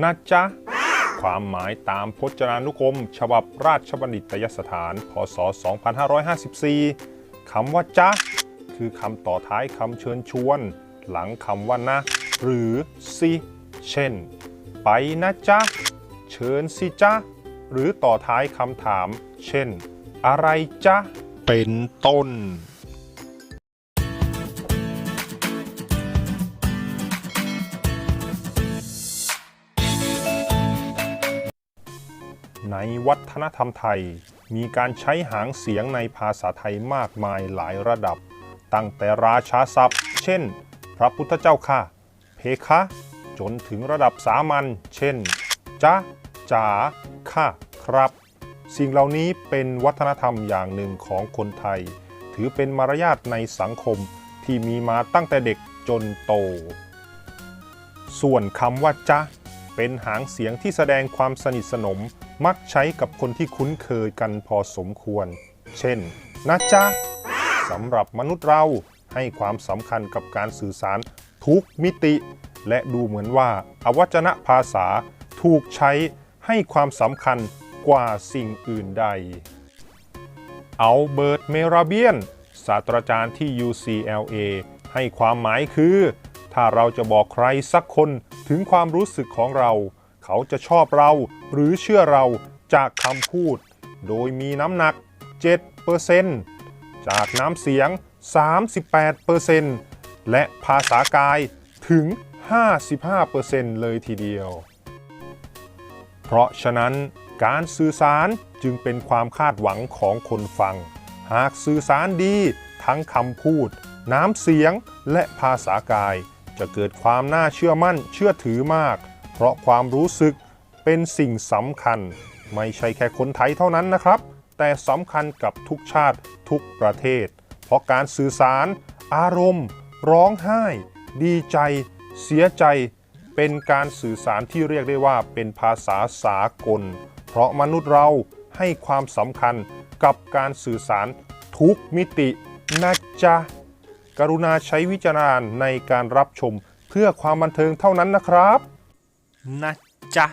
นะจ๊ะ ความหมายตามพจนานุกรม ฉบับราชบัณฑิตยสถาน พศ 2554 คำว่าจ๊ะ คือคำต่อท้ายคำเชิญชวน หลังคำว่านะ หรือสิเช่น ไปนะจ๊ะ เชิญสิจ๊ะ หรือต่อท้ายคำถาม เช่น อะไรจ๊ะ เป็นต้น ในวัฒนธรรมไทย มีการใช้หางเสียงในภาษาไทยมากมายหลายระดับ ตั้งแต่ราชาศัพท์ เช่น พระพุทธเจ้าค่ะ เพคะ จนถึงระดับสามัญ เช่นจ๊ะจ๋าค่ะ ครับ สิ่งเหล่านี้เป็นวัฒนธรรมอย่างหนึ่งของคนไทย ถือเป็นมารยาทในสังคมที่มีมาตั้งแต่เด็กจนโต ส่วนคำว่าจ๊ะ เป็นหางเสียงที่แสดงความสนิทสนมมักใช้กับคนที่คุ้นเคยกันพอสมควร เช่นนะจ๊ะสำหรับมนุษย์เราให้ความสำคัญกับการสื่อสารทุกมิติ และดูเหมือนว่า อวัจนภาษาถูกใช้ให้ความสำคัญกว่าสิ่งอื่นใดอัลเบิร์ตเมราเบียน ศาสตราจารย์ที่ UCLA ให้ความหมายคือ ถ้าเราจะบอกใครสักคน ถึงความรู้สึกของเรา เขาจะชอบเราหรือเชื่อเราจากคำพูด โดยมีน้ำหนัก 7%จากน้ำเสียง 38%และภาษากายถึง 55%เลยทีเดียว เพราะฉะนั้นการสื่อสารจึงเป็นความคาดหวังของคนฟัง หากสื่อสารดีทั้งคำพูด น้ำเสียงและภาษากาย จะเกิดความน่าเชื่อมั่นเชื่อถือมาก เพราะความรู้สึกเป็นสิ่งสำคัญ ไม่ใช่แค่คนไทยเท่านั้นนะครับ แต่สำคัญกับทุกชาติทุกประเทศ เพราะการสื่อสาร อารมณ์ ร้องไห้ ดีใจ เสียใจ เป็นการสื่อสารที่เรียกได้ว่าเป็นภาษาสากล เพราะมนุษย์เราให้ความสำคัญกับการสื่อสารทุกมิตินะจ๊ะ กรุณาใช้วิจารณญาณในการรับชมเพื่อความบันเทิงเท่านั้นนะครับ นะจ๊ะ